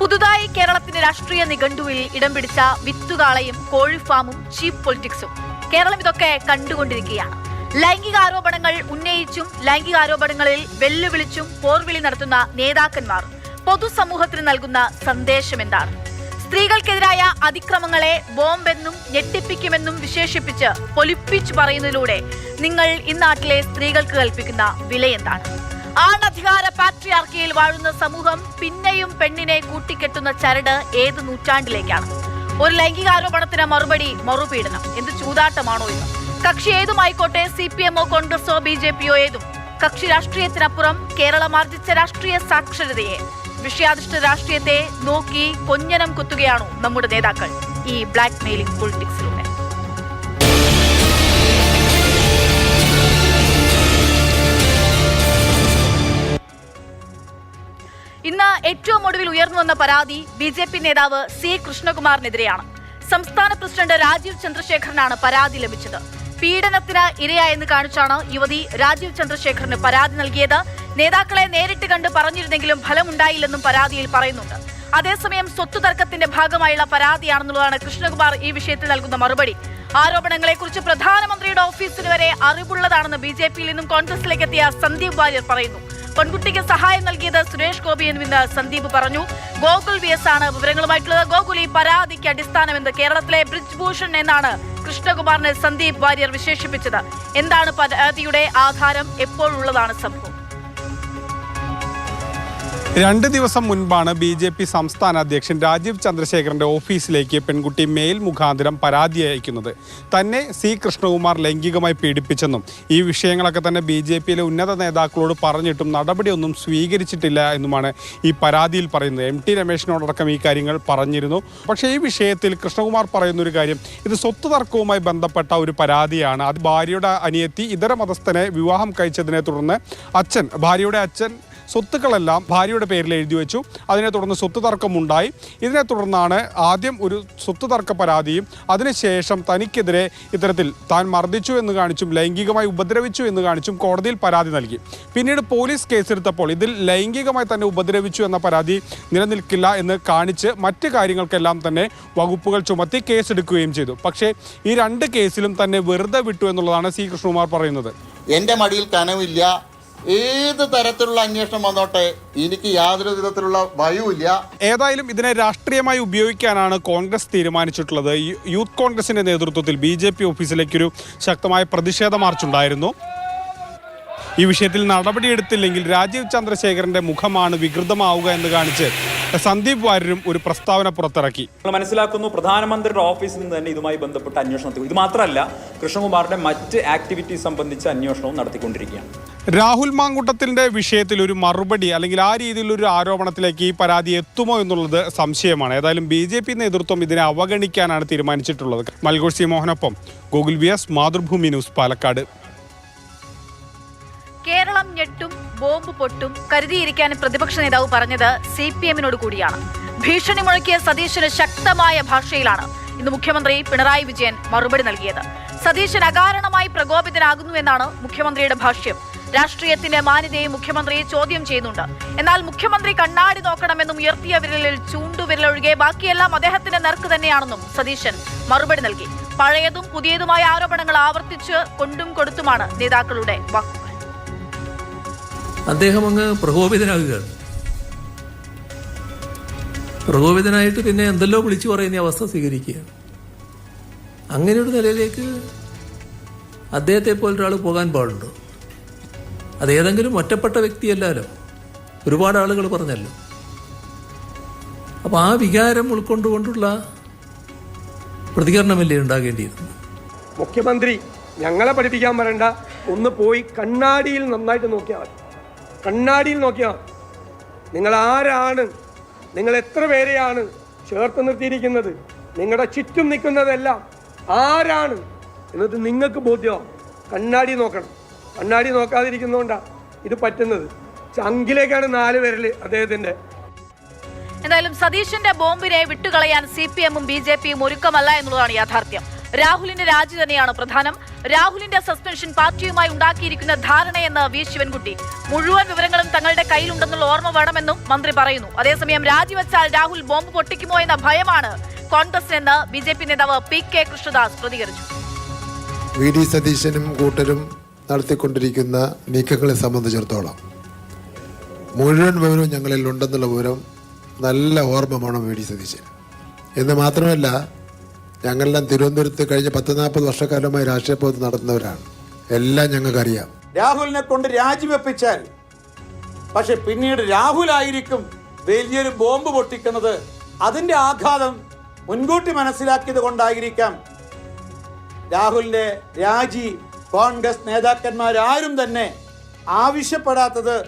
പുതുതായി കേരളത്തിന്റെ രാഷ്ട്രീയ നിഘണ്ടുവിൽ ഇടം പിടിച്ച വിത്തുകാളയും കോഴിഫാമും ചീപ്പ് പൊളിറ്റിക്സും. കേരളം ഇതൊക്കെ കണ്ടുകൊണ്ടിരിക്കുകയാണ്. ലൈംഗികാരോപണങ്ങൾ ഉന്നയിച്ചും ലൈംഗികാരോപണങ്ങളിൽ വെല്ലുവിളിച്ചും പോർവിളി നടത്തുന്ന നേതാക്കന്മാർ പൊതുസമൂഹത്തിന് നൽകുന്ന സന്ദേശം എന്താണ് സ്ത്രീകൾക്കെതിരായ അതിക്രമങ്ങളെ ബോംബെന്നും ഞെട്ടിപ്പിക്കുമെന്നും വിശേഷിപ്പിച്ച് പൊലിപ്പിച്ചു പറയുന്നതിലൂടെ നിങ്ങൾ ഇന്നാട്ടിലെ സ്ത്രീകൾക്ക് കൽപ്പിക്കുന്ന വിലയെന്താണ്? ആണധികാര പാട്രിയാർക്കിയിൽ വാഴുന്ന സമൂഹം പിന്നെയും പെണ്ണിനെ കൂട്ടിക്കെട്ടുന്ന ചരട് ഏത് നൂറ്റാണ്ടിലേക്കാണ്? ഒരു ലൈംഗികാരോപണത്തിന് മറുപടി മറുപീഡനം. എന്ത് ചൂതാട്ടമാണോ ഇത്? കക്ഷി ഏതുമായിക്കോട്ടെ സി പി എമ്മോ കോൺഗ്രസോ ബി ജെ പിയോ ഏതും? കക്ഷി രാഷ്ട്രീയത്തിനപ്പുറം കേരളം ആർജിച്ച രാഷ്ട്രീയ സാക്ഷരതയെ വിഷയാധിഷ്ഠിത രാഷ്ട്രീയത്തെ നോക്കി കൊഞ്ഞനം കുത്തുകയാണോ നമ്മുടെ നേതാക്കൾ? ഈ ബ്ലാക്ക് മെയിലിംഗ് പൊളിറ്റിക്സിലൂടെ ഏറ്റവും ഒടുവിൽ ഉയർന്നു വന്ന പരാതി ബി ജെ പി നേതാവ് സി കൃഷ്ണകുമാറിനെതിരെയാണ്. സംസ്ഥാന പ്രസിഡന്റ് രാജീവ് ചന്ദ്രശേഖരനാണ് പരാതി ലഭിച്ചത്. പീഡനത്തിന് ഇരയായെന്ന് കാണിച്ചാണ് യുവതി രാജീവ് ചന്ദ്രശേഖറിന് പരാതി നൽകിയത്. നേതാക്കളെ നേരിട്ട് കണ്ട് പറഞ്ഞിരുന്നെങ്കിലും ഫലമുണ്ടായില്ലെന്നും പരാതിയിൽ പറയുന്നുണ്ട്. അതേസമയം സ്വത്ത് തർക്കത്തിന്റെ ഭാഗമായുള്ള പരാതിയാണെന്നുള്ളതാണ് കൃഷ്ണകുമാർ ഈ വിഷയത്തിൽ നൽകുന്ന മറുപടി. ആരോപണങ്ങളെക്കുറിച്ച് പ്രധാനമന്ത്രിയുടെ ഓഫീസിന് വരെ അറിവുള്ളതാണെന്ന് ബി ജെ പിയിൽ നിന്നും കോൺഗ്രസിലേക്ക് എത്തിയ സന്ദീപ് വാര്യർ പറയുന്നു. പെൺകുട്ടിക്ക് സഹായം നൽകിയത് സുരേഷ് ഗോപി എന്നുവെന്ന് സന്ദീപ് പറഞ്ഞു. ഗോകുൽ വി എസ് ആണ് വിവരങ്ങളുമായിട്ടുള്ളത്. ഗോകുൽ ഈ പരാതിക്ക് അടിസ്ഥാനമെന്ന് കേരളത്തിലെ ബ്രിജ് ഭൂഷൺ എന്നാണ് കൃഷ്ണകുമാറിനെ സന്ദീപ് വാര്യർ വിശേഷിപ്പിച്ചത്. എന്താണ് പരാതിയുടെ ആധാരം? എപ്പോഴുള്ളതാണ് സംഭവം? രണ്ട് ദിവസം മുൻപാണ് ബി ജെ പി സംസ്ഥാന അധ്യക്ഷൻ രാജീവ് ചന്ദ്രശേഖരന്റെ ഓഫീസിലേക്ക് പെൺകുട്ടി മെയിൽ മുഖാന്തരം പരാതി അയക്കുന്നത്. തന്നെ സി കൃഷ്ണകുമാർ ലൈംഗികമായി പീഡിപ്പിച്ചെന്നും ഈ വിഷയങ്ങളൊക്കെ തന്നെ ബി ജെ പിയിലെ ഉന്നത നേതാക്കളോട് പറഞ്ഞിട്ടും നടപടിയൊന്നും സ്വീകരിച്ചിട്ടില്ല എന്നുമാണ് ഈ പരാതിയിൽ പറയുന്നത്. എം ടി രമേശിനോടക്കം ഈ കാര്യങ്ങൾ പറഞ്ഞിരുന്നു. പക്ഷേ ഈ വിഷയത്തിൽ കൃഷ്ണകുമാർ പറയുന്ന ഒരു കാര്യം ഇത് സ്വത്ത് തർക്കവുമായി ബന്ധപ്പെട്ട ഒരു പരാതിയാണ്. അത് ഭാര്യയുടെ അനിയത്തി ഇതര മതസ്ഥനെ വിവാഹം കഴിച്ചതിനെ തുടർന്ന് അച്ഛൻ ഭാര്യയുടെ അച്ഛൻ സ്വത്തുക്കളെല്ലാം ഭാര്യയുടെ പേരിൽ എഴുതി വെച്ചു. അതിനെ തുടർന്ന് സ്വത്ത് തർക്കമുണ്ടായി. ഇതിനെ തുടർന്നാണ് ആദ്യം ഒരു സ്വത്ത് തർക്ക പരാതിയും അതിനുശേഷം തനിക്കെതിരെ ഇത്തരത്തിൽ താൻ മർദ്ദിച്ചു എന്ന് കാണിച്ചും ലൈംഗികമായി ഉപദ്രവിച്ചു എന്ന് കാണിച്ചും കോടതിയിൽ പരാതി നൽകി. പിന്നീട് പോലീസ് കേസെടുത്തപ്പോൾ ഇതിൽ ലൈംഗികമായി തന്നെ ഉപദ്രവിച്ചു എന്ന പരാതി നിലനിൽക്കില്ല എന്ന് കാണിച്ച് മറ്റ് കാര്യങ്ങൾക്കെല്ലാം തന്നെ വകുപ്പുകൾ ചുമത്തി കേസെടുക്കുകയും ചെയ്തു. പക്ഷേ ഈ രണ്ട് കേസിലും തന്നെ വെറുതെ വിട്ടു എന്നുള്ളതാണ് സി കൃഷ്ണകുമാർ പറയുന്നത്. എന്റെ മടിയിൽ കനവില്ല. ഏത് തരത്തിലുള്ള അന്വേഷണം വന്നോട്ടെ? എനിക്ക് യാതൊരു വിധത്തിലുള്ള ഭയവുമില്ല. ഏതായാലും ഇതിനെ രാഷ്ട്രീയമായി ഉപയോഗിക്കാനാണ് കോൺഗ്രസ് തീരുമാനിച്ചിട്ടുള്ളത്. യൂത്ത് കോൺഗ്രസിന്റെ നേതൃത്വത്തിൽ ബി ജെ പി ഓഫീസിലേക്കൊരു ശക്തമായ പ്രതിഷേധ മാർച്ച് ഉണ്ടായിരുന്നു ഈ വിഷയത്തിൽ നടപടിയെടുത്തില്ലെങ്കിൽ രാജീവ് ചന്ദ്രശേഖരന്റെ മുഖമാണ് വികൃതമാവുക എന്ന് കാണിച്ച് സന്ദീപ് വാര്യരും ഒരു പ്രസ്താവന പുറത്തിറക്കി. നമ്മൾ മനസ്സിലാക്കുന്നു പ്രധാനമന്ത്രിയുടെ ഓഫീസിൽ നിന്ന് തന്നെ ഇതുമായി ബന്ധപ്പെട്ട അന്വേഷണത്തിൽ ഇത് മാത്രമല്ല കൃഷ്ണകുമാറിന്റെ മറ്റ് ആക്ടിവിറ്റി സംബന്ധിച്ച അന്വേഷണവും നടത്തിക്കൊണ്ടിരിക്കുകയാണ്. രാഹുൽ മാങ്കുട്ടത്തിന്റെ വിഷയത്തിൽ ഒരു മറുപടി അല്ലെങ്കിൽ ആ രീതിയിലൊരു ആരോപണത്തിലേക്ക് ഈ പരാതി എത്തുമോ എന്നുള്ളത് സംശയമാണ്. ഏതായാലും ബി ജെ പി നേതൃത്വം ഇതിനെ അവഗണിക്കാനാണ് തീരുമാനിച്ചിട്ടുള്ളത്. മൽഗോഷി മോഹനൊപ്പം Google V S Mathrubhumi news Palakkad. ഞെട്ടും ബോംബ് പൊട്ടും കരുതിയിരിക്കാൻ പ്രതിപക്ഷ നേതാവ് പറഞ്ഞത് സി പി എമ്മിനോട് കൂടിയാണ്. ഭീഷണി മുഴക്കിയ സതീശന് ശക്തമായ ഭാഷയിലാണ് ഇന്ന് മുഖ്യമന്ത്രി പിണറായി വിജയൻ മറുപടി നൽകിയത്. സതീശൻ അകാരണമായി പ്രകോപിതനാകുന്നു എന്നാണ് മുഖ്യമന്ത്രിയുടെ ഭാഷ്യം. രാഷ്ട്രീയത്തിന്റെ മാന്യതയെ മുഖ്യമന്ത്രി ചോദ്യം ചെയ്യുന്നുണ്ട്. എന്നാൽ മുഖ്യമന്ത്രി കണ്ണാടി നോക്കണമെന്നും ഉയർത്തിയ വിരലിൽ ചൂണ്ടുവിരലൊഴികെ ബാക്കിയെല്ലാം അദ്ദേഹത്തിന്റെ നേർക്ക് തന്നെയാണെന്നും സതീശൻ മറുപടി നൽകി. പഴയതും പുതിയതുമായ ആരോപണങ്ങൾ ആവർത്തിച്ച് കൊണ്ടും കൊടുത്തുമാണ് നേതാക്കളുടെ വാക്കുകൾ അദ്ദേഹം അങ്ങ് പ്രകോപിതനാകുകയാണ് പ്രകോപിതനായിട്ട് പിന്നെ എന്തെല്ലോ വിളിച്ചു പറയുന്ന അവസ്ഥ സ്വീകരിക്കുകയാണ് അങ്ങനെ ഒരു നിലയിലേക്ക് അദ്ദേഹത്തെ പോലെ ഒരാൾ പോകാൻ പാടുണ്ടോ? അതേതെങ്കിലും ഒറ്റപ്പെട്ട വ്യക്തിയല്ലല്ലോ ഒരുപാട് ആളുകൾ പറഞ്ഞല്ലോ. അപ്പോൾ ആ വികാരം ഉൾക്കൊണ്ടുകൊണ്ടുള്ള പ്രതികരണമല്ലേ ഉണ്ടാകേണ്ടിയിരുന്നു മുഖ്യമന്ത്രി ഞങ്ങളെ പഠിപ്പിക്കാൻ പറയണ്ട. ഒന്ന് പോയി കണ്ണാടിയിൽ നന്നായിട്ട് നോക്കിയാൽ മതി. കണ്ണാടിയിൽ നോക്കിയാൽ നിങ്ങൾ ആരാണ്? നിങ്ങൾ എത്ര പേരെയാണ് ചേർത്ത് നിർത്തിയിരിക്കുന്നത്? നിങ്ങളുടെ ചുറ്റും നിൽക്കുന്നതെല്ലാം ആരാണ്? എന്നത് നിങ്ങൾക്ക് ബോധ്യമാവും കണ്ണാടി നോക്കണം. കണ്ണാടി നോക്കാതിരിക്കുന്നതുകൊണ്ടാണ് ഇത് പറ്റുന്നത്. ചങ്കിലേക്കാണ് നാല് പേരിൽ അദ്ദേഹത്തിന്റെ എന്തായാലും സതീഷിന്റെ ബോംബിനെ വിട്ടുകളയാൻ സി പി എമ്മും ബി ജെ പിയും ഒരുക്കമല്ല എന്നുള്ളതാണ് യാഥാർത്ഥ്യം. രാഹുലിന്റെ രാജി തന്നെയാണ് പ്രധാനം. രാഹുലിന്റെ സസ്പെൻഷൻ പാർട്ടിയുമായി ഉണ്ടാക്കിയിരിക്കുന്ന ധാരണയെന്ന് വി ശിവൻകുട്ടി. മുഴുവൻ വിവരങ്ങളും തങ്ങളുടെ കയ്യിലുണ്ടെന്നുള്ള ഓർമ്മ വേണമെന്നും മന്ത്രി പറയുന്നു. അതേസമയം രാജിവെച്ചാൽ രാഹുൽ ബോംബ് പൊട്ടിക്കുമോ എന്ന ഭയമാണ് കോൺഗ്രസിനെന്ന് ബി ജെ പി നേതാവ് പി കെ കൃഷ്ണദാസ് പ്രതികരിച്ചു. വി ഡി സതീശനും കൂട്ടരും നടത്തിക്കൊണ്ടിരിക്കുന്ന നീക്കങ്ങളെ സംബന്ധിച്ചിടത്തോളം മുഴുവൻ വിവരവും ഞങ്ങളിൽ ഉണ്ടെന്നുള്ള വിവരം നല്ല ഓർമ്മ വേണം വി ഡി സതീശൻ എന്ന് മാത്രമല്ല ഞങ്ങളെല്ലാം തിരുവനന്തപുരത്ത് കഴിഞ്ഞ പത്ത് നാൽപ്പത് വർഷക്കാലമായി രാഷ്ട്രീയ പ്രവർത്തനം നടത്തുന്നവരാണ്. എല്ലാം ഞങ്ങൾക്കറിയാം. രാഹുലിനെ കൊണ്ട് രാജിവെപ്പിച്ചാൽ പക്ഷെ പിന്നീട് രാഹുലായിരിക്കും വലിയൊരു ബോംബ് പൊട്ടിക്കുന്നത്. അതിന്റെ ആഘാതം മുൻകൂട്ടി മനസ്സിലാക്കിയത് കൊണ്ടായിരിക്കാം. രാഹുലിന്റെ രാജി കോൺഗ്രസ് നേതാക്കന്മാരാരും തന്നെ ആവശ്യപ്പെടാത്തത്